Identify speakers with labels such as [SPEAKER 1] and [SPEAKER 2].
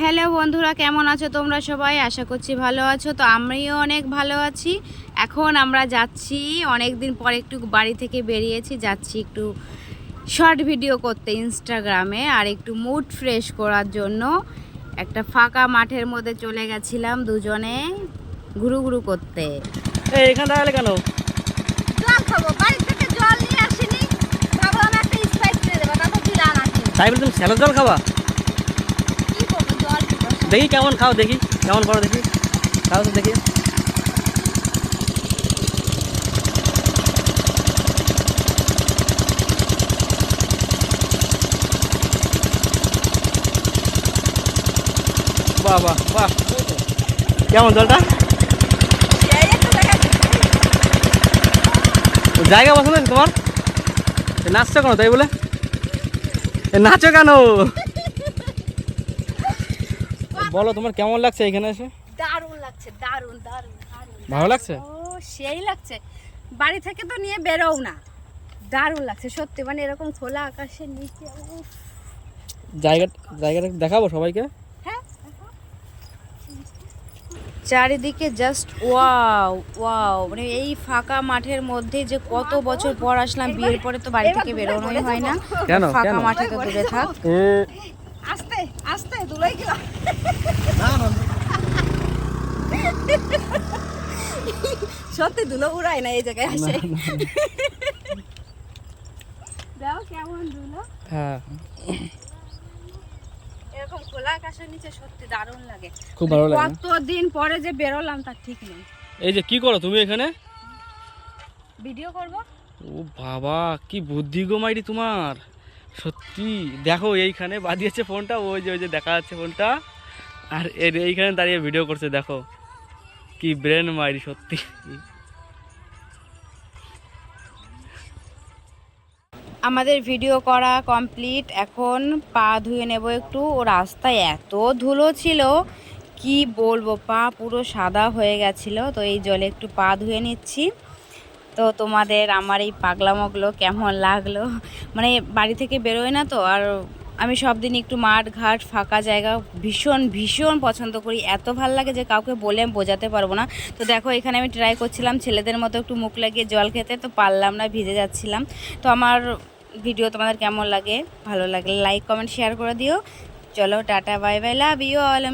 [SPEAKER 1] Hello বন্ধুরা কেমন আছো তোমরা সবাই? আশা করছি ভালো আছো। তো আমিও অনেক ভালো আছি। এখন আমরা যাচ্ছি অনেক দিন পর একটু বাড়ি থেকে বেরিয়েছি যাচ্ছি একটু শর্ট ভিডিও করতে ইনস্টাগ্রামে আর একটু মুড ফ্রেশ করার জন্য একটা ফাঁকা মাঠের মধ্যে চলে গেছিলাম দুজনে ঘুরু ঘুরু করতে।
[SPEAKER 2] এখানে দাঁড়ালে কেন?
[SPEAKER 3] জল খাব। বাড়ি থেকে জল নিয়ে আসিনি। ভাবলাম একটা দেবো তারপর
[SPEAKER 2] তাই বলে তুমি স্যালো জল খাবা
[SPEAKER 3] কি করব জল পিপাসা।
[SPEAKER 2] দেখি কেমন, খাও দেখি, কেমন করো দেখি, খাও তো দেখি। বাহ বাহ বাহ, কেমন জলটা? জায়গা পছন্দ তোমার? নাচছো কেন তাই বলে? নাচো কেন? বলো তোমার কেমন লাগছে এখানে এসে?
[SPEAKER 3] দারুণ লাগছে দারুণ দারুণ
[SPEAKER 2] ভালো লাগছে?
[SPEAKER 3] ও সেই লাগছে। বাড়ি থেকে তো নিয়ে বেরোও না। দারুণ লাগছে সত্যি মানে এরকম খোলা আকাশের নিচে
[SPEAKER 2] জায়গা জায়গাটা দেখাবো সবাইকে?
[SPEAKER 3] হ্যাঁ
[SPEAKER 1] চারিদিকে জাস্ট ওয়াও ওয়াও মানে এই ফাঁকা মাঠের মধ্যে যে কত বছর পর আসলাম বিয়ের পরে তো বাড়ি থেকে বেরোনোই হয় না। ফাঁকা মাঠে তো দূরে থাক।
[SPEAKER 3] আস্তে আস্তে দুলাই গেলাম সত্যি ধুলো উড়ায় না এই জায়গায় আসে। দাও কেমন ধুলো?
[SPEAKER 2] হ্যাঁ।
[SPEAKER 3] এরকম খোলা আকাশের নিচে সত্যি দারুণ লাগে।
[SPEAKER 2] খুব ভালো লাগে
[SPEAKER 3] কতদিন পরে যে বেরোলাম তার ঠিক নেই।
[SPEAKER 2] এই যে কি করো তুমি এখানে?
[SPEAKER 3] ভিডিও করব?
[SPEAKER 2] ও বাবা কি বুদ্ধি গো মাইরি তোমার। সত্যি দেখো এইখানে বাদিয়েছে ফোনটা ওই যে ওই যে দেখা যাচ্ছে ফোনটা। আর এর এইখানে দাঁড়িয়ে ভিডিও করছে দেখো। কি ব্রেন মাইরি সত্যি।
[SPEAKER 1] আমাদের ভিডিও করা কমপ্লিট, এখন পা ধুয়ে নেব একটু। ও রাস্তায় এত ধুলো ছিল, কি বলব, পা পুরো সাদা হয়ে গেছিল। তো এই জলে একটু পা ধুয়ে নিচ্ছি। তো তোমাদের আমার এই পাগলামোগুলো কেমন লাগল? মানে বাড়ি থেকে বেরোয় না তো, আর আমি সব দিন একটু মাঠ ঘাট ফাঁকা জায়গা ভীষণ ভীষণ পছন্দ করি। এত ভালো লাগে যে কাউকে বলে বোঝাতে পারব না। তো দেখো, এখানে আমি ট্রাই করছিলাম, ছেলেদের মতো একটু মুখ লাগিয়ে জল খেতে, তো পারলাম না, ভিজে যাচ্ছিলাম। তো আমার ভিডিও তোমাদের কেমন লাগে? ভালো লাগে লাইক কমেন্ট শেয়ার করে দিও। চলো, tata bye bye love you all